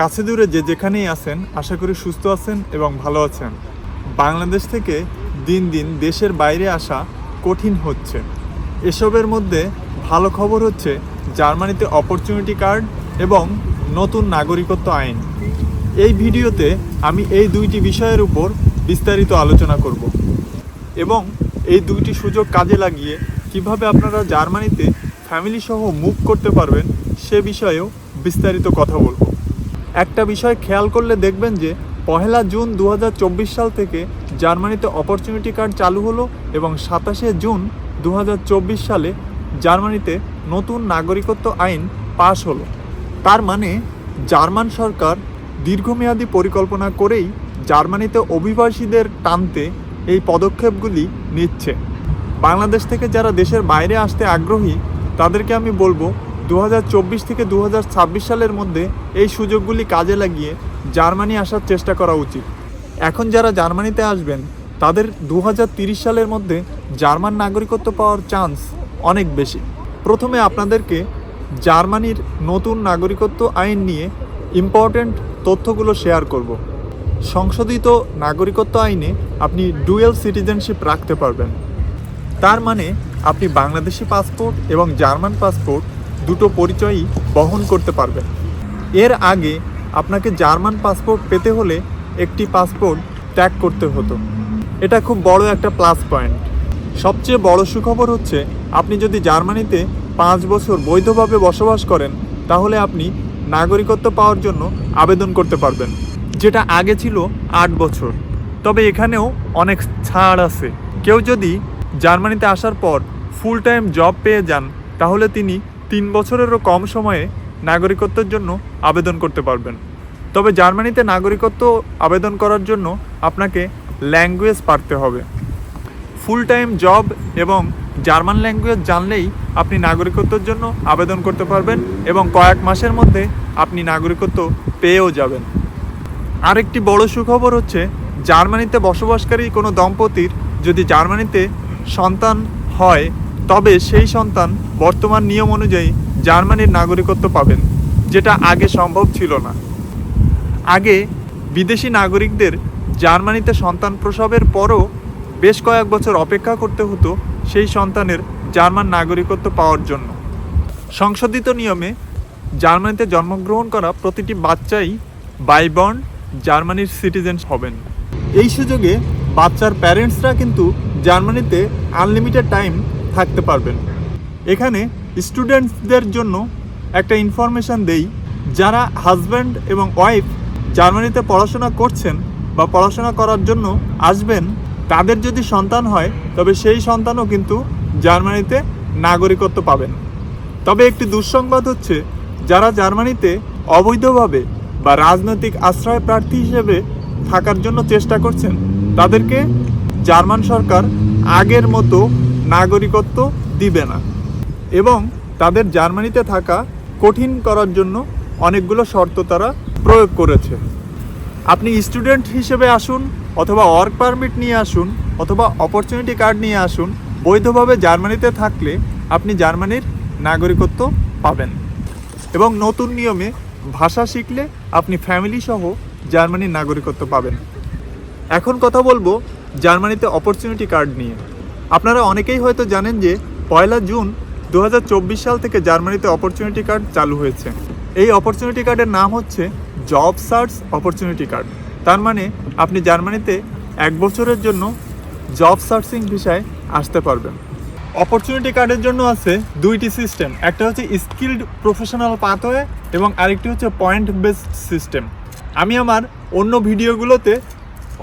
কাছে দূরে যে যেখানেই আছেন, আশা করি সুস্থ আছেন এবং ভালো আছেন। বাংলাদেশ থেকে দিন দিন দেশের বাইরে আসা কঠিন হচ্ছে। এসবের মধ্যে ভালো খবর হচ্ছে জার্মানিতে অপরচুনিটি কার্ড এবং নতুন নাগরিকত্ব আইন। এই ভিডিওতে আমি এই দুইটি বিষয়ের উপর বিস্তারিত আলোচনা করব এবং এই দুইটি সুযোগ কাজে লাগিয়ে কীভাবে আপনারা জার্মানিতে ফ্যামিলি সহ মুভ করতে পারবেন সে বিষয়েও বিস্তারিত কথা বলব। একটা বিষয় খেয়াল করলে দেখবেন যে, পহেলা জুন দু হাজার চব্বিশ সাল থেকে জার্মানিতে অপরচুনিটি কার্ড চালু হলো এবং সাতাশে জুন দু হাজার চব্বিশ সালে জার্মানিতে নতুন নাগরিকত্ব আইন পাশ হলো। তার মানে জার্মান সরকার দীর্ঘমেয়াদী পরিকল্পনা করেই জার্মানিতে অভিবাসীদের টানতে এই পদক্ষেপগুলি নিচ্ছে। বাংলাদেশ থেকে যারা দেশের বাইরে আসতে আগ্রহী, তাদেরকে আমি বলব দু হাজার চব্বিশ থেকে দু হাজার ছাব্বিশ সালের মধ্যে এই সুযোগগুলি কাজে লাগিয়ে জার্মানি আসার চেষ্টা করা উচিত। এখন যারা জার্মানিতে আসবেন, তাদের দু সালের মধ্যে জার্মান নাগরিকত্ব পাওয়ার চান্স অনেক বেশি। প্রথমে আপনাদেরকে জার্মানির নতুন নাগরিকত্ব আইন নিয়ে ইম্পর্ট্যান্ট তথ্যগুলো শেয়ার করব। সংশোধিত নাগরিকত্ব আইনে আপনি ডুয়েল সিটিজেনশিপ রাখতে পারবেন। তার মানে আপনি বাংলাদেশি পাসপোর্ট এবং জার্মান পাসপোর্ট দুটো পরিচয়ই বহন করতে পারবেন এর আগে আপনাকে জার্মান পাসপোর্ট পেতে হলে একটি পাসপোর্ট ত্যাগ করতে হতো। এটা খুব বড় একটা প্লাস পয়েন্ট। সবচেয়ে বড় সুখবর হচ্ছে, আপনি যদি জার্মানিতে পাঁচ বছর বৈধভাবে বসবাস করেন, তাহলে আপনি নাগরিকত্ব পাওয়ার জন্য আবেদন করতে পারবেন, যেটা আগে ছিল আট বছর। তবে এখানেও অনেক ছাড় আছে। কেউ যদি জার্মানিতে আসার পর ফুল টাইম জব পেয়ে যান, তাহলে তিনি তিন বছরেরও কম সময়ে নাগরিকত্বের জন্য আবেদন করতে পারবেন। তবে জার্মানিতে নাগরিকত্ব আবেদন করার জন্য আপনাকে ল্যাঙ্গুয়েজ পারতে হবে। ফুল টাইম জব এবং জার্মান ল্যাঙ্গুয়েজ জানলেই আপনি নাগরিকত্বের জন্য আবেদন করতে পারবেন এবং কয়েক মাসের মধ্যে আপনি নাগরিকত্ব পেয়েও যাবেন। আরেকটি বড় সুখবর হচ্ছে, জার্মানিতে বসবাসকারী কোনো দম্পতির যদি জার্মানিতে সন্তান হয় তবে সেই সন্তান বর্তমান নিয়ম অনুযায়ী জার্মানির নাগরিকত্ব পাবেন, যেটা আগে সম্ভব ছিল না। আগে বিদেশি নাগরিকদের জার্মানিতে সন্তান প্রসবের পরও বেশ কয়েক বছর অপেক্ষা করতে হতো সেই সন্তানের জার্মান নাগরিকত্ব পাওয়ার জন্য। সংশোধিত নিয়মে জার্মানিতে জন্মগ্রহণ করা প্রতিটি বাচ্চাই বাইবর্ন জার্মানির সিটিজেন হবেন। এই সুযোগে বাচ্চার প্যারেন্টসরা কিন্তু জার্মানিতে আনলিমিটেড টাইম থাকতে পারবেন। এখানে স্টুডেন্টসদের জন্য একটা ইনফরমেশান দেই, যারা হাজব্যান্ড এবং ওয়াইফ জার্মানিতে পড়াশোনা করছেন বা পড়াশোনা করার জন্য আসবেন, তাদের যদি সন্তান হয়, তবে সেই সন্তানও কিন্তু জার্মানিতে নাগরিকত্ব পাবেন। তবে একটি দুঃসংবাদ হচ্ছে, যারা জার্মানিতে অবৈধভাবে বা রাজনৈতিক আশ্রয় প্রার্থী হিসেবে থাকার জন্য চেষ্টা করছেন, তাদেরকে জার্মান সরকার আগের মতো নাগরিকত্ব দিবে না। এবং তাদের জার্মানিতে থাকা কঠিন করার জন্য অনেকগুলো শর্ত তারা প্রয়োগ করেছে। আপনি স্টুডেন্ট হিসেবে আসুন অথবা ওয়ার্ক পারমিট নিয়ে আসুন অথবা অপরচুনিটি কার্ড নিয়ে আসুন, বৈধভাবে জার্মানিতে থাকলে আপনি জার্মানির নাগরিকত্ব পাবেন। এবং নতুন নিয়মে ভাষা শিখলে আপনি ফ্যামিলি সহ জার্মানির নাগরিকত্ব পাবেন। এখন কথা বলব জার্মানিতে অপরচুনিটি কার্ড নিয়ে। আপনারা অনেকেই হয়তো জানেন যে পয়লা জুন দু হাজার চব্বিশ সাল থেকে জার্মানিতে অপরচুনিটি কার্ড চালু হয়েছে। এই অপরচুনিটি কার্ডের নাম হচ্ছে জব সার্চ অপরচুনিটি কার্ড তার মানে আপনি জার্মানিতে এক বছরের জন্য জব সার্চিং ভিসায় আসতে পারবেন। অপরচুনিটি কার্ডের জন্য আছে দুইটি সিস্টেম একটা হচ্ছে স্কিল্ড প্রফেশনাল পাথওয়ে এবং আরেকটি হচ্ছে পয়েন্ট বেসড সিস্টেম আমি আমার অন্য ভিডিওগুলোতে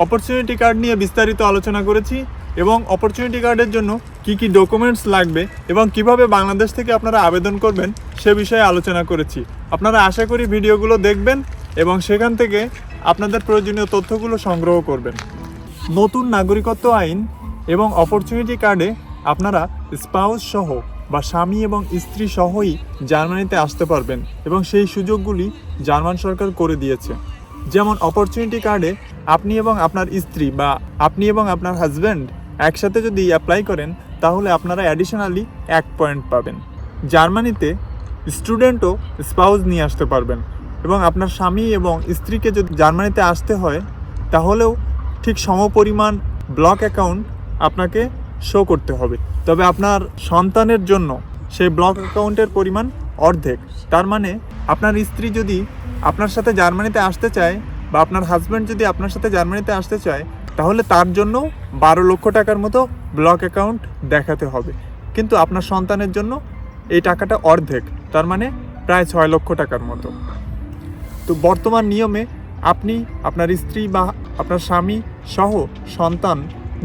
অপরচুনিটি কার্ড নিয়ে বিস্তারিত আলোচনা করেছি। এবং অপরচুনিটি কার্ডের জন্য কি কি ডকুমেন্টস লাগবে এবং কীভাবে বাংলাদেশ থেকে আপনারা আবেদন করবেন সে বিষয়ে আলোচনা করেছি। আপনারা আশা করি ভিডিওগুলো দেখবেন এবং সেখান থেকে আপনাদের প্রয়োজনীয় তথ্যগুলো সংগ্রহ করবেন। নতুন নাগরিকত্ব আইন এবং অপরচুনিটি কার্ডে আপনারা স্পাউস সহ বা স্বামী এবং স্ত্রী সহই জার্মানিতে আসতে পারবেন এবং সেই সুযোগগুলি জার্মান সরকার করে দিয়েছে। যেমন অপরচুনিটি কার্ডে আপনি এবং আপনার স্ত্রী বা আপনি এবং আপনার হাজব্যান্ড একসাথে যদি অ্যাপ্লাই করেন, তাহলে আপনারা অ্যাডিশনালি এক পয়েন্ট পাবেন। জার্মানিতে স্টুডেন্টও স্পাউস নিয়ে আসতে পারবেন। এবং আপনার স্বামী এবং স্ত্রীকে যদি জার্মানিতে আসতে হয়, তাহলেও ঠিক সমপরিমাণ ব্লক অ্যাকাউন্ট আপনাকে শো করতে হবে। তবে আপনার সন্তানের জন্য সেই ব্লক অ্যাকাউন্টের পরিমাণ অর্ধেক। তার মানে আপনার স্ত্রী যদি আপনার সাথে জার্মানিতে আসতে চায় বা আপনার হাজব্যান্ড যদি আপনার সাথে জার্মানিতে আসতে চায় তাহলে তার জন্য বারো লক্ষ টাকার মতো ব্লক অ্যাকাউন্ট দেখাতে হবে। কিন্তু আপনার সন্তানের জন্য এই টাকাটা অর্ধেক, তার মানে প্রায় ছয় লক্ষ টাকার মতো। তো বর্তমান নিয়মে আপনি আপনার স্ত্রী বা আপনার স্বামী সহ সন্তান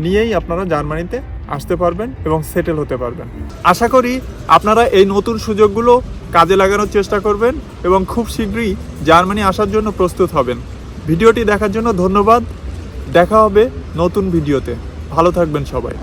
নিয়েই আপনারা জার্মানিতে আসতে পারবেন এবং সেটেল হতে পারবেন। আশা করি আপনারা এই নতুন সুযোগগুলো কাজে লাগানোর চেষ্টা করবেন এবং খুব শীঘ্রই জার্মানি আসার জন্য প্রস্তুত হবেন। ভিডিওটি দেখার জন্য ধন্যবাদ। দেখা হবে নতুন ভিডিওতে। ভালো থাকবেন সবাই।